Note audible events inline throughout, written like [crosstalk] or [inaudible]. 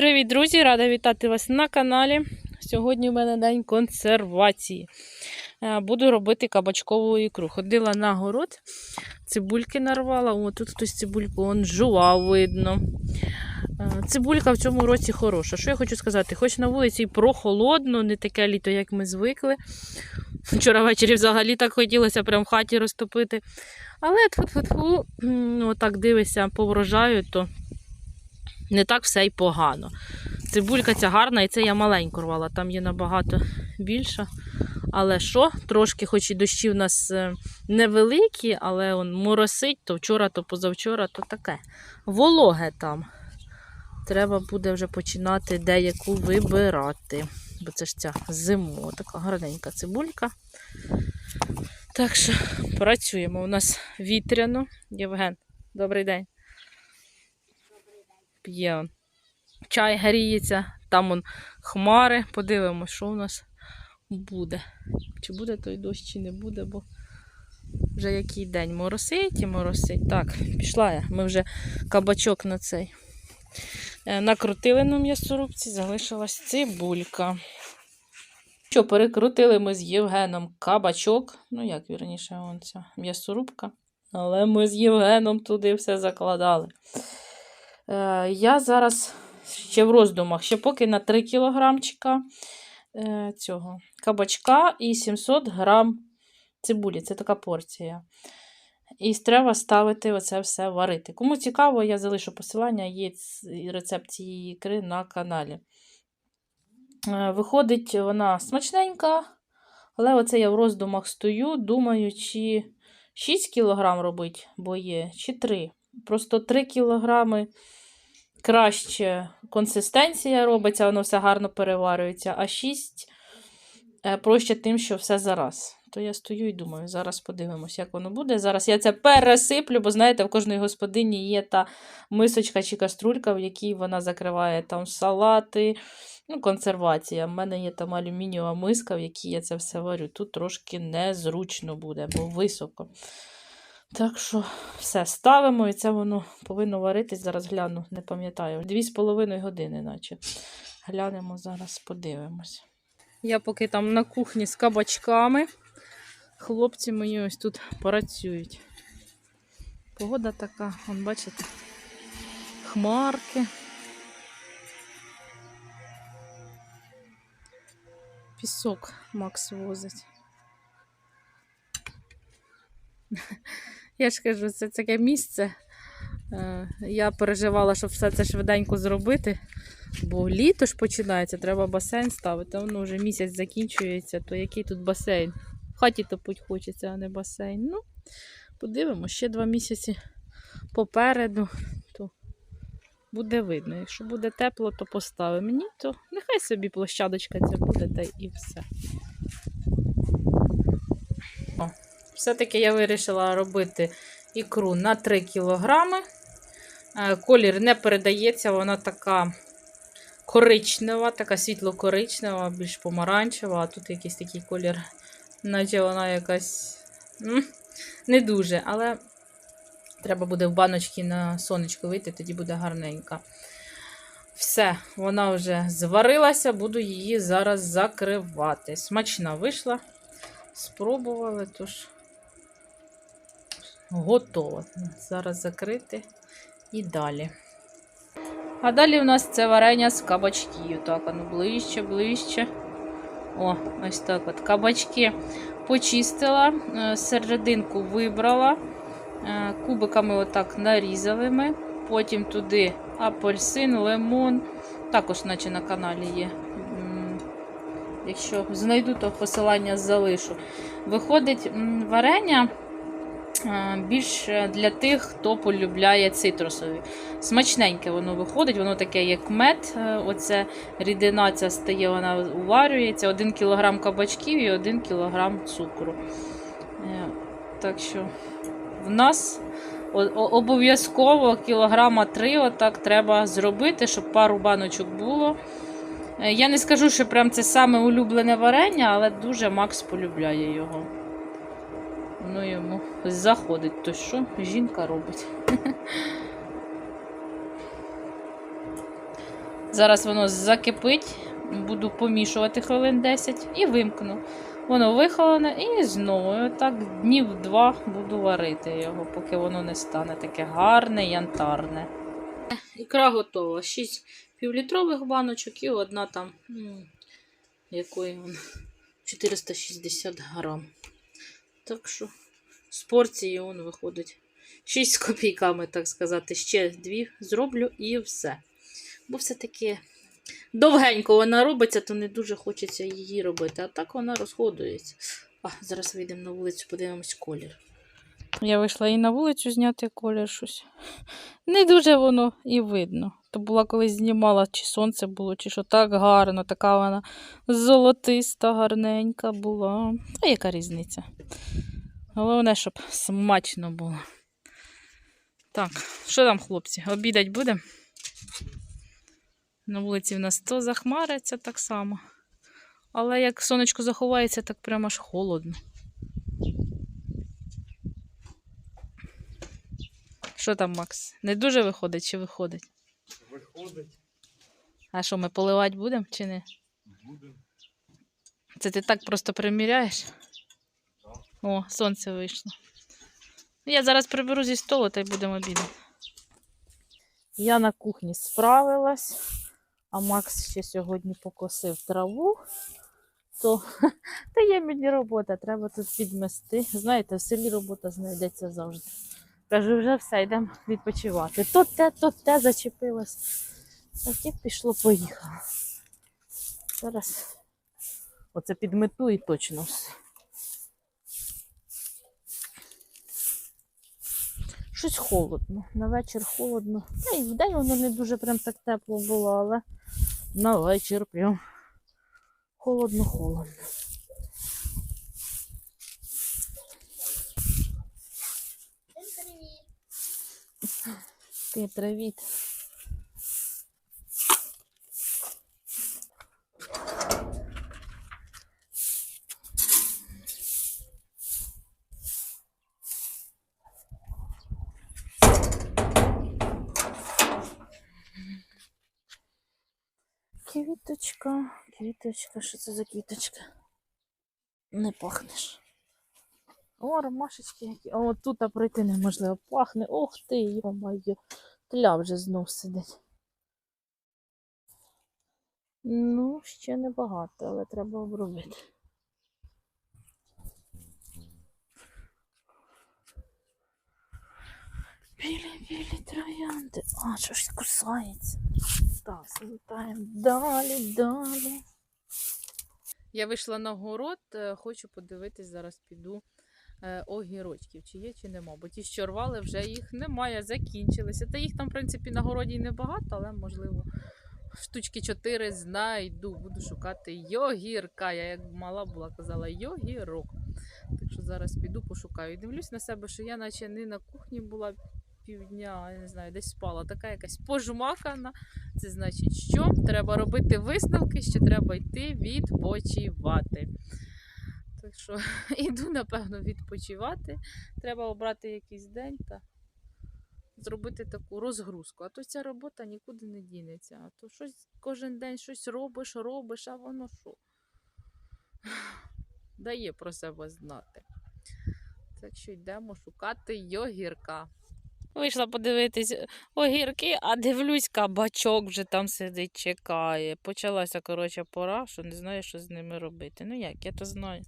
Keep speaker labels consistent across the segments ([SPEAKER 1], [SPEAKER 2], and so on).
[SPEAKER 1] Привіт, друзі! Рада вітати вас на каналі. Сьогодні в мене день консервації. Е, Буду робити кабачкову ікру. Ходила на город, цибульки нарвала. О, тут хтось цибульку он жував, видно. Е, Цибулька в цьому році хороша. Що я хочу сказати? Хоч на вулиці і прохолодно, не таке літо, як ми звикли. Вчора ввечері взагалі так хотілося прям в хаті розтопити. Але тфу-тфу-тфу, отак дивишся по врожаю, то не так все й погано. Цибулька ця гарна, і це я маленьку рвала, там є набагато більша. Але що, трошки, хоч і дощі в нас е, невеликі, але он моросить то вчора, то позавчора, то таке. Вологе там. Треба буде вже починати деяку вибирати. Бо це ж ця зимо, така гарненька цибулька. Так що працюємо. У нас вітряно. Євген, добрий день. П'є. Чай гріється, там он хмари. Подивимось, що у нас буде. Чи буде той дощ, чи не буде, бо вже який день моросить і моросить. Так, пішла я. Ми вже кабачок на цей. Е, Накрутили на м'ясорубці, залишилась цибулька. Що, перекрутили ми з Євгеном кабачок. Ну, як вірніше, вон ця м'ясорубка. Але ми з Євгеном туди все закладали. Е, я зараз ще в роздумах, ще поки на 3 кілограмчика е, цього кабачка і 700 грам цибулі. Це така порція. І треба ставити оце все варити. Кому цікаво, я залишу посилання, є рецепт цієї ікри на каналі. Е, Виходить, вона смачненька, але оце я в роздумах стою, думаю, чи 6 кг робити, бо є, чи 3. Просто 3 кілограми краще консистенція робиться, воно все гарно переварюється, а 6 е, проще тим, що все зараз. То я стою і думаю, зараз подивимось, як воно буде. Зараз я це пересиплю, бо знаєте, в кожної господині є та мисочка чи каструлька, в якій вона закриває там салати, ну, консервація. У мене є там алюмінієва миска, в якій я це все варю. Тут трошки незручно буде, бо високо. Так що все ставимо, і це воно повинно варитись. Зараз гляну, не пам'ятаю. Дві з половиною години, наче. Глянемо зараз, подивимось. Я поки там на кухні з кабачками. Хлопці мої ось тут працюють. Погода така, вон, бачите, хмарки. Пісок Макс возить. Я ж кажу, це таке місце. Е, Я переживала, щоб все це швиденько зробити, бо літо ж починається, треба басейн ставити. Воно вже місяць закінчується, то який тут басейн? В хаті топить хочеться, а не басейн. Ну, подивимося, ще два місяці попереду, то буде видно. Якщо буде тепло, то поставимо. Ні, то нехай собі площадочка ця буде, та і все. О, все-таки я вирішила робити ікру на 3 кілограми. Е, Колір не передається, вона така коричнева, така світло-коричнева, більш помаранчева, а тут якийсь такий колір, наче вона якась не дуже, але треба буде в баночки на сонечко вийти, тоді буде гарненька. Все, вона вже зварилася, буду її зараз закривати. Смачна вийшла. Спробували, тож готова. Зараз закрити і далі. А далі в нас це варення з кабачків. Так, а ну ближче, ближче. О, ось так от. Кабачки почистила, е, серединку вибрала, е, кубиками отак нарізали. Потім туди апельсин, лимон. Також, наче на каналі є. Якщо знайду, то посилання залишу. Виходить варення більш для тих, хто полюбляє цитрусові. Смачненьке воно виходить, воно таке, як мед. е, Оце рідина ця стає, вона уварюється. 1 кг кабачків і 1 кг цукру. Е, Так що в нас обов'язково кілограма 3 отак треба зробити, щоб пару баночок було. Е, Я не скажу, що прям це саме улюблене варення, але дуже Макс полюбляє його. Воно йому заходить. То що жінка робить? Зараз воно закипить, буду помішувати хвилин 10 і вимкну. Воно вихолене і знову. І отак днів два буду варити його, поки воно не стане таке гарне, янтарне. Ікра готова. 6 півлітрових баночок і одна там, якої вона 460 грам. Так що з порції он виходить 6 з копійками, так сказати. Ще дві зроблю і все. Бо все-таки довгенько вона робиться, то не дуже хочеться її робити. А так вона розходується. А, зараз вийдемо на вулицю, подивимось колір. Я вийшла і на вулицю зняти колір щось. Не дуже воно і видно. То була колись знімала, чи сонце було, чи що так гарно, така вона золотиста, гарненька була. А яка різниця? Головне, щоб смачно було. Так, що там, хлопці? Обідать будемо? На вулиці в нас то захмариться так само. Але як сонечко заховається, так прямо аж холодно. Що там, Макс? Не дуже виходить чи виходить?
[SPEAKER 2] Виходить,
[SPEAKER 1] А що, ми поливати будемо чи не?
[SPEAKER 2] буде.
[SPEAKER 1] Це ти так просто приміряєш? О, сонце вийшло. Я зараз приберу зі столу та й будемо обідати. Я на кухні справилась, а Макс ще сьогодні покосив траву. То, [laughs] та є мені робота, треба тут підмести. Знаєте, в селі робота знайдеться завжди. Кажу, вже все, йдемо відпочивати. То те, то те зачепилось. Так і пішло, поїхало. Зараз оце підмету і точно все. Щось холодно. На вечір холодно. Та і вдень воно не дуже прям так тепло було, але на вечір прям холодно-холодно. Ти привіт. Квіточка, квіточка, що це за квіточка? Не пахнеш. О, ромашечки які. О, тут пройти неможливо. Пахне. Ох ти, йо-моє. Тля вже знов сидить. Ну, ще небагато, але треба обробити. Білі, білі троянди. А, щось кусається. Так, злітаємо далі, далі. Я вийшла на город, е, хочу подивитись, зараз піду огірочків, чи є, чи нема. Бо ті, що рвали, вже їх немає, закінчилися. Та їх там, в принципі, на городі небагато, але можливо. Штучки 4 знайду, буду шукати йогірка. Я як мала була, казала йогірок. Так що зараз піду пошукаю. І дивлюсь на себе, що я наче не на кухні була півдня, я не знаю, десь спала. Така якась пожмакана. Це значить, що треба робити висновки, що треба йти відпочивати. Так що [laughs] йду, напевно, відпочивати. Треба обрати якийсь день та зробити таку розгрузку. А то ця робота нікуди не дінеться. А то щось кожен день щось робиш, робиш, а воно що? Дає про себе знати. Так що йдемо шукати йогірка. Вийшла подивитись огірки, а дивлюсь, кабачок вже там сидить, чекає. Почалася, коротше, пора, що не знаю, що з ними робити. Ну як, я то знаю.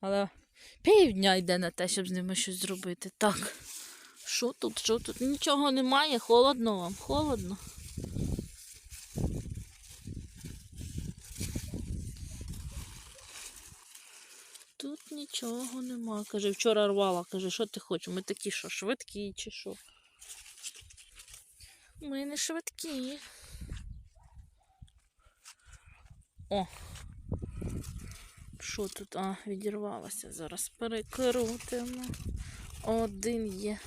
[SPEAKER 1] Але півдня йде на те, щоб з ними щось зробити. Так. Що тут? Що тут? Нічого немає, холодно вам, холодно. Тут нічого нема. Каже, вчора рвала. Каже, що ти хочеш? Ми такі що, швидкі чи що? Ми не швидкі. О. Що тут? А, відірвалося. Зараз перекрутимо. Один є.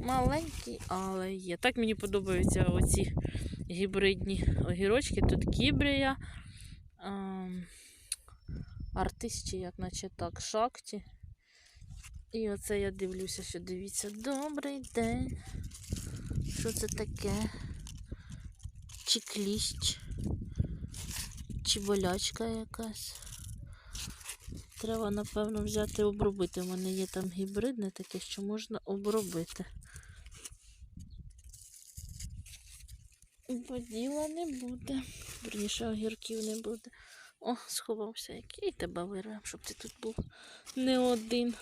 [SPEAKER 1] Маленький, але є. Так мені подобаються оці гібридні огірочки. Тут кібрія. Артист чи як наче так, шакті. І оце я дивлюся, що дивіться. Добрий день. Що це таке? чи кліщ, чи болячка якась. Треба, напевно, взяти обробити. У мене є там гібридне таке, що можна обробити. Бо діла не буде. Верніше огірків не буде. О, сховався який тебе вирвем, щоб ти тут був не один.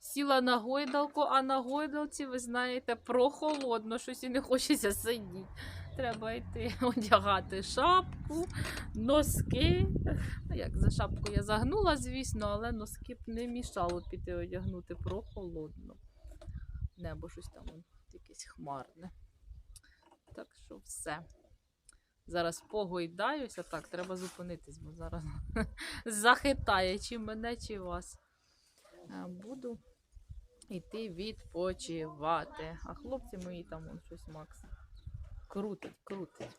[SPEAKER 1] Сіла на гойдалку, а на гойдалці, ви знаєте, прохолодно, щось і не хочеться сидіти. Треба йти [laughs] одягати шапку, носки. Ну, як за шапку я загнула, звісно, але носки б не мішало піти одягнути прохолодно. Небо щось там якесь хмарне. Так що все. Зараз погойдаюся. Так, треба зупинитись, бо зараз [laughs] захитає чи мене, чи вас. Е, Буду йти відпочивати. А хлопці мої там щось Макс крутить, крутить.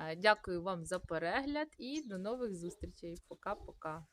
[SPEAKER 1] Е, Дякую вам за перегляд і до нових зустрічей. Пока-пока.